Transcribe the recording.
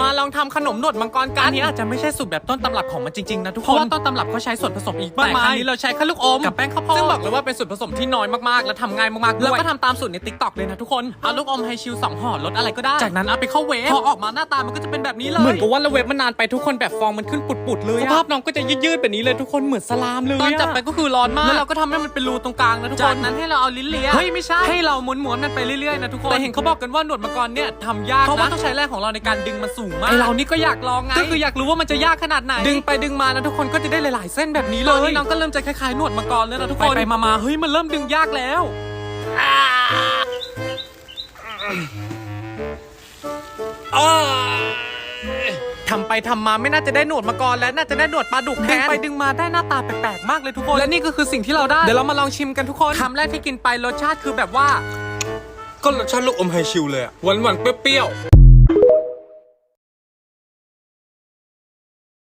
มาลองทำขนมหนวดมังกรกันอันนี้อาจจะไม่ใช่สูตรแบบต้นตำรับของมันจริงๆนะทุกคน เพราะว่าต้นตำรับเขาใช้ส่วนผสมอีกมากมายแต่ครั้งนี้เราใช้แค่ลูกอมกับแป้งข้าวโพดซึ่งบอกเลยว่าเป็นส่วนผสมที่น้อยมากๆ และทำง่ายมากๆด้วยแล้วก็ทำตามสูตรในติ๊กต็อกเลยนะทุกคนเอาลูกอมไฮชิลสองห่อรสอะไรก็ได้ จากนั้นเอาไปเข้าเวฟพอออกมาหน้าตามันก็จะเป็นแบบนี้เลยเหมือนกับว่าเราเวฟมันนานไปทุกคนแบบฟองมันขึ้นปุดๆเลยสภาพน้องก็จะยืดๆแบบนี้เลยทุกคนเหมือนสลามเลยตอนจับไปก็คือร้อนมากแล้วเราก็ทำให้มันเป็นรูตรงกลางนะทุกคนจากนั้นให้เราเอาลิ้นเลียเฮ้ยไม่ใช่ให้เราม้วนๆมันไปเรื่อยๆนะทุกคนแต่เห็นเขาบอกกันว่าหนวดมังกรเนี่ยทำยากนะเพราะว่าต้องใช้แรงของเราในการดึงมันสูงมากไอเรานี่ก็อยากลองไงก็คืออยากรู้ว่ามันจะยากขนาดไหน ดึงไปดึงมานะทุกคนก็จะได้หลาย ๆ เส้นแบบนี้เลยตอนนี้น้องก็เริ่มจะคล้ายๆหนวดมังกรแล้วนะทุกคนไปๆมาๆเฮ้ยมันเริ่มดึงยากแล้วทำไปทำมาไม่น่าจะได้หนวดมาก่อนแล้วน่าจะได้หนวดปลาดุกแทนดึงไปดึงมาได้หน้าตาแปลกๆมากเลยทุกคน และนี่ก็คือสิ่งที่เราได้ เดี๋ยวเรามาลองชิมกันทุกคนคำแรกที่กินไปรสชาติคือแบบว่า ก็รสชาติลูกอมไฮชิลเลยอะหวานหวานๆเปรี้ยวๆ